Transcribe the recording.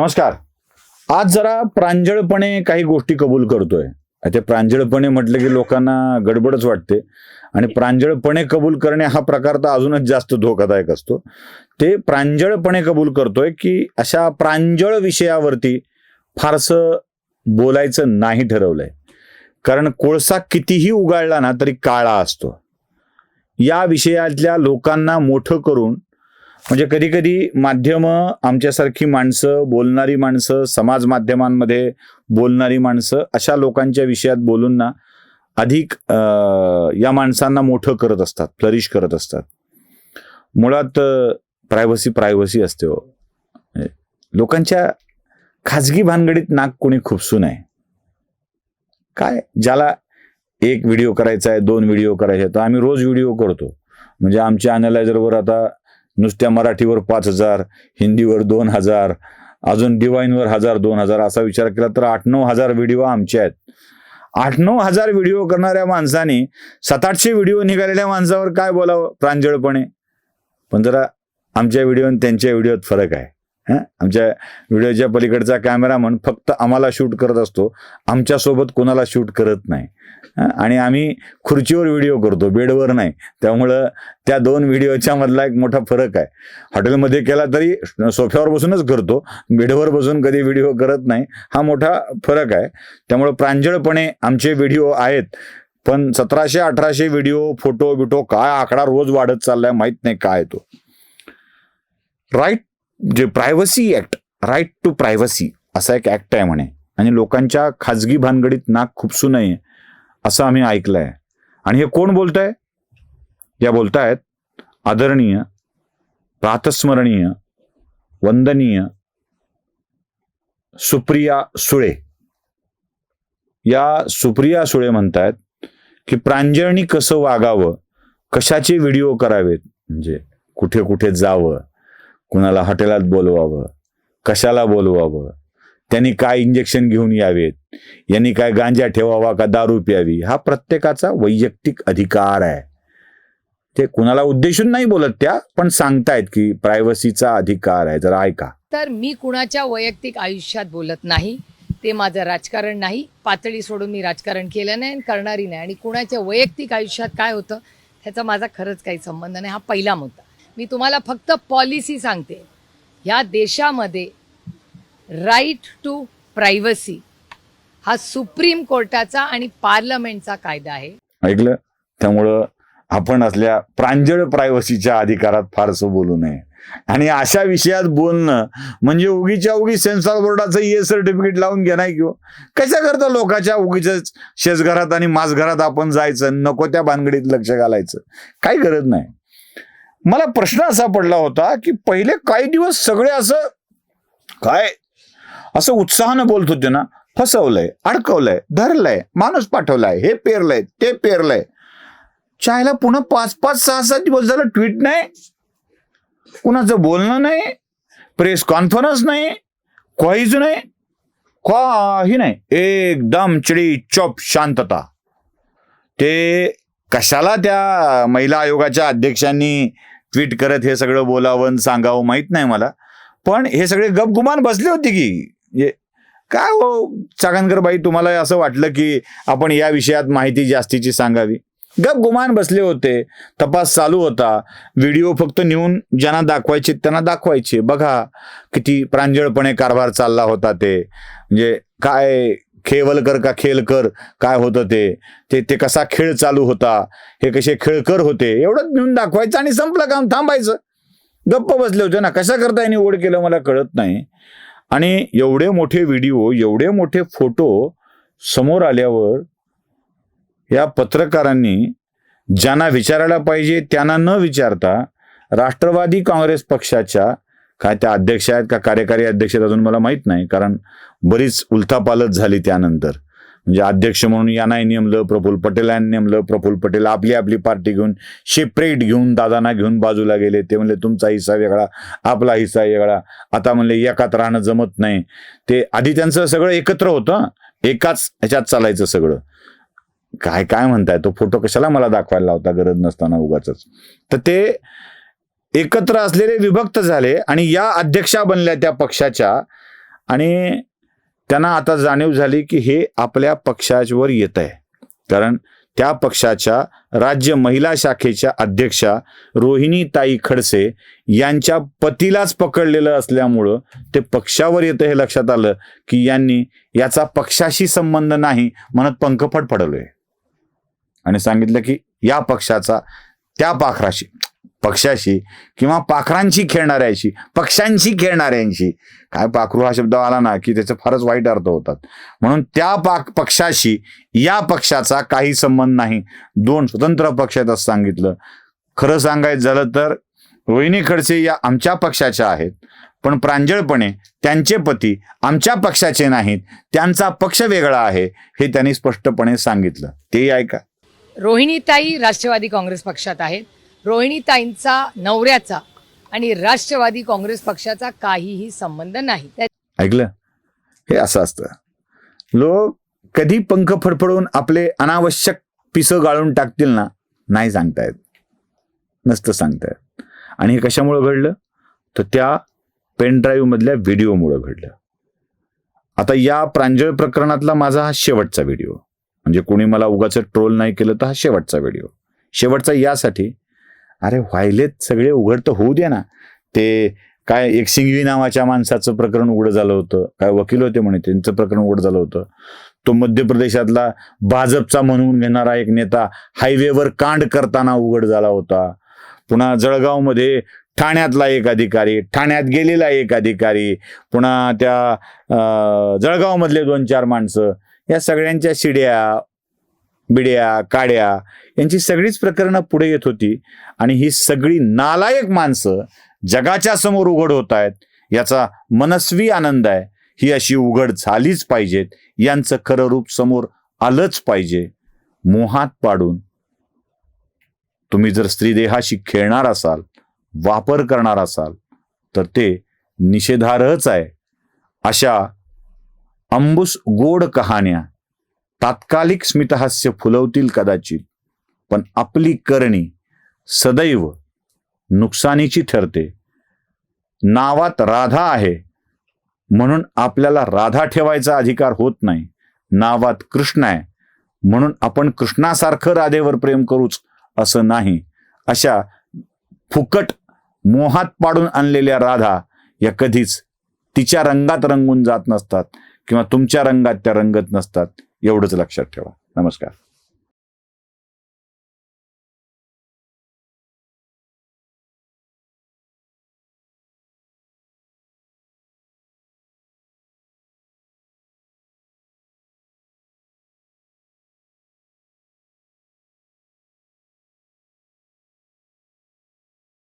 नमस्कार. आज जरा प्रांजळपणे काही गोष्टी कबूल करतोय. ते प्रांजळपणे म्हटलं की लोकांना गडबडच वाटते. आणि प्रांजळपणे कबूल करणे हा प्रकार तर अजूनच जास्त धोकादायक असतो. ते प्रांजळपणे कबूल करतोय की अशा प्रांजळ विषयावरती फारसं बोलायचं नाही ठरवलंय. कारण कोळसा कितीही उगाळला ना तरी काळा असतो. या विषयातल्या लोकांना मोठं करून म्हणजे कधी कधी माध्यमं आमच्यासारखी माणसं बोलणारी माणसं समाज माध्यमांमध्ये बोलणारी माणसं अशा लोकांच्या विषयात बोलून ना अधिक या माणसांना मोठं करत असतात फ्लरिश करत असतात. मुळात प्रायव्हसी प्रायव्हसी असते हो. म्हणजे लोकांच्या खाजगी भानगडीत नाक कोणी खुपसू नये. काय? ज्याला एक व्हिडिओ करायचा आहे दोन व्हिडिओ करायचे आहे तर आम्ही रोज व्हिडिओ करतो. म्हणजे आमच्या अनालायझरवर आता नुसत्या मराठीवर पाच हजार हिंदीवर दोन हजार अजून डिवाईनवर हजार दोन हजार असा विचार केला तर आठ नऊ हजार व्हिडिओ आमचे आहेत. आठ नऊ हजार व्हिडिओ करणाऱ्या माणसाने सात आठशे व्हिडिओ निघालेल्या माणसावर काय बोलावं प्रांजळपणे? पण जरा आमच्या व्हिडिओ आणि त्यांच्या व्हिडिओत फरक आहे. आमच्या व्हिडिओच्या पलीकडचा कॅमेरामन फक्त आम्हाला शूट करत असतो. आमच्यासोबत कोणाला शूट करत नाही. आणि आम्ही खुर्चीवर व्हिडिओ करतो बेडवर नाही. त्यामुळं त्या दोन व्हिडिओच्या मधला एक मोठा फरक आहे. हॉटेलमध्ये केला तरी सोफ्यावर बसूनच करतो बेडवर बसून कधी व्हिडिओ करत नाही. हा मोठा फरक आहे. त्यामुळं प्रांजळपणे आमचे व्हिडिओ आहेत. पण सतराशे अठराशे व्हिडिओ फोटो बिटो काय आकडा रोज वाढत चाललाय माहीत नाही काय तो. राईट जे privacy act right to privacy असा एक ऍक्ट आहे म्हणे. आणि लोकांच्या खाजगी भानगडीत नाक खुपसू नये असं आम्ही ऐकलंय. आणि हे कोण बोलतंय? या बोलतायत आदरणीय प्रातस्मरणीय वंदनीय सुप्रिया सुळे. या सुप्रिया सुळे म्हणतायत की प्रांजळनी कसं वागावं कशाचे व्हिडिओ करावेत? म्हणजे कुठे कुठे जावं? कुणाला हॉटेलात बोलवावं? कशाला बोलवावं? त्यांनी काय इंजेक्शन घेऊन यावेत? यांनी काय गांजा ठेवावा का दारू प्यावी? हा प्रत्येकाचा वैयक्तिक अधिकार आहे. ते कुणाला उद्देशून नाही बोलत त्या पण सांगतायत की प्रायव्हसीचा अधिकार आहे. जरा ऐका. तर मी कुणाच्या वैयक्तिक आयुष्यात बोलत नाही ते माझं राजकारण नाही पातळी सोडून मी राजकारण केलं नाही आणि करणारी नाही. आणि कुणाच्या वैयक्तिक आयुष्यात काय होतं ह्याचा माझा खरंच काही संबंध नाही. हा पहिला मुद्दा. मी तुम्हाला फक्त पॉलिसी सांगते. ह्या देशामध्ये राईट टू प्रायव्हसी हा सुप्रीम कोर्टाचा आणि पार्लमेंटचा कायदा आहे. ऐकलं? त्यामुळं आपण असल्या प्रांजळ प्रायव्हसीच्या अधिकारात फारसं बोलू नये. आणि अशा विषयात बोलणं म्हणजे उगीच्या उगी सेन्सॉर बोर्डाचं ये सर्टिफिकेट लावून घेणार किंवा? कशा करता लोकांच्या उगीच शेजघरात आणि माझघरात आपण जायचं नको त्या भानगडीत लक्ष घालायचं? काही गरज नाही. मला प्रश्न असा पडला होता की पहिले काही दिवस सगळे असं काय असं उत्साहानं बोलत होते ना फसवलंय अडकवलंय धरलंय माणूस पाठवलाय हे पेरलंय ते पेरलंय. चायला पुन्हा पाच पाच सहा सात दिवस झालं ट्विट नाही कुणाचं बोलणं नाही प्रेस कॉन्फरन्स नाही काहीच नाही काही नाही. एकदम चिडी चॉप शांतता. ते कशाला त्या महिला आयोगाच्या अध्यक्षांनी ट्विट करत हे सगळं बोलावं आणि सांगावं माहीत नाही मला. पण हे सगळे गपगुमान बसले होते की काय हो चाकणकर बाई तुम्हाला असं वाटलं की आपण या विषयात माहिती जास्तीची सांगावी? गप गुमान बसले होते तपास चालू होता. व्हिडिओ फक्त नेऊन ज्यांना दाखवायचे त्यांना दाखवायचे. बघा किती प्रांजळपणे कारभार चालला होता ते. म्हणजे काय खेवलकर का खेलकर काय होतं ते? ते ते कसा खेळ चालू होता? हे कसे खेळकर होते? एवढंच नेऊन दाखवायचं आणि संपलं काम थांबायचं. गप्प बसले होते ना कशा करता यांनी ओढ केलं मला कळत नाही. आणि एवढे मोठे व्हिडिओ एवढे मोठे फोटो समोर आल्यावर या पत्रकारांनी ज्यांना विचारायला पाहिजे त्यांना न विचारता राष्ट्रवादी काँग्रेस पक्षाच्या काय त्या अध्यक्ष आहेत का कार्यकारी अध्यक्ष आहेत अजून मला माहीत नाही. कारण बरीच उलथापालत झाली त्यानंतर. म्हणजे अध्यक्ष म्हणून यांनाही नेमलं प्रफुल्ल पटेल यांनी नेमलं प्रफुल्ल पटेल आपली आपली पार्टी घेऊन सेपरेट घेऊन दादांना घेऊन बाजूला गेले. ते म्हणले तुमचा हिस्सा वेगळा आपला हिस्सा वेगळा. आता म्हणले एकात राहणं जमत नाही. ते आधी त्यांचं सगळं एकत्र होतं. एकाच ह्याच्यात चालायचं सगळं. काय काय म्हणताय? तो फोटो कशाला मला दाखवायला लावता? गरज नसताना उगाच तर ते एकत्र असलेले विभक्त झाले आणि या अध्यक्षा बनल्या त्या पक्षाच्या. आणि त्यांना आता जाणीव झाली की हे आपल्या पक्षावर येत आहे कारण त्या पक्षाच्या राज्य महिला शाखेच्या अध्यक्षा रोहिणीताई खडसे यांच्या पतीलाच पकडलेलं असल्यामुळं ते पक्षावर येतं हे लक्षात आलं की यांनी याचा पक्षाशी संबंध नाही म्हणत पंख पडलोय. आणि सांगितलं की या पक्षाचा त्या पाखराशी पक्षाशी किंवा पाखरांशी खेळणाऱ्याशी पक्ष्यांशी खेळणाऱ्यांशी. काय पाखरू हा शब्द आला ना की त्याचे फारच वाईट अर्थ होतात. म्हणून त्या पाक पक्षाशी या पक्षाचा काही संबंध नाही. दोन स्वतंत्र पक्ष आहेत असं सांगितलं. खरं सांगायचं झालं तर रोहिणी खडसे या आमच्या पक्षाच्या आहेत. पण प्रांजळपणे त्यांचे पती आमच्या पक्षाचे नाहीत. त्यांचा पक्ष वेगळा आहे हे त्यांनी स्पष्टपणे सांगितलं. तेही ऐका. रोहिणीताई राष्ट्रवादी काँग्रेस पक्षात आहेत. रोहिणीताईंचा नवऱ्याचा आणि राष्ट्रवादी काँग्रेस पक्षाचा काहीही संबंध नाही. ऐकलं? हे असं असतं. लोक कधी पंख फडफडून आपले अनावश्यक पिसं गाळून टाकतील ना नाही सांगतायत. नसतं सांगतायत. आणि हे कशामुळं घडलं? तर त्या पेनड्राईव्ह मधल्या व्हिडिओमुळं घडलं. आता या प्रांजळ प्रकरणातला माझा हा शेवटचा व्हिडिओ. म्हणजे कोणी मला उगाच ट्रोल नाही केलं तर हा शेवटचा व्हिडिओ. शेवटचा यासाठी अरे व्हायलेत सगळे उघड तर होऊ दे ना. ते काय एक सिंघवी नावाच्या माणसाचं प्रकरण उघड झालं होतं. काय वकील होते म्हणे त्यांचं प्रकरण उघड झालं होतं. तो मध्य प्रदेशातला भाजपचा म्हणून घेणारा एक नेता हायवेवर कांड करताना उघड झाला होता. पुन्हा जळगावमध्ये ठाण्यातला एक अधिकारी ठाण्यात गेलेला एक अधिकारी पुन्हा त्या जळगावमधले दोन चार माणसं या सगळ्यांच्या शिड्या बिड्या काड्या यांची सगळीच प्रकरणं पुढे येत होती आणि ही सगळी नालायक माणसं जगाच्या समोर उघड होत आहेत याचा मनस्वी आनंद आहे. ही अशी उघड झालीच पाहिजेत यांचं खरं रूप समोर आलंच पाहिजे. मोहात पाडून तुम्ही जर स्त्रीदेहाशी खेळणार असाल वापर करणार असाल तर ते निषेधार्हच आहे. अशा अंबुस गोड कहाण्या तात्कालिक स्मितहास्य फुलवतील कदाचित पण आपली करणी सदैव नुकसानीची ठरते. नावात राधा आहे म्हणून आपल्याला राधा ठेवायचा अधिकार होत नाही. नावात कृष्ण आहे म्हणून आपण कृष्णासारखं राधेवर प्रेम करूच असं नाही. अशा फुकट मोहात पाडून आणलेल्या राधा या कधीच तिच्या रंगात रंगून जात नसतात किंवा तुमच्या रंगात त्या रंगत नसतात. एवढंच लक्षात ठेवा. नमस्कार.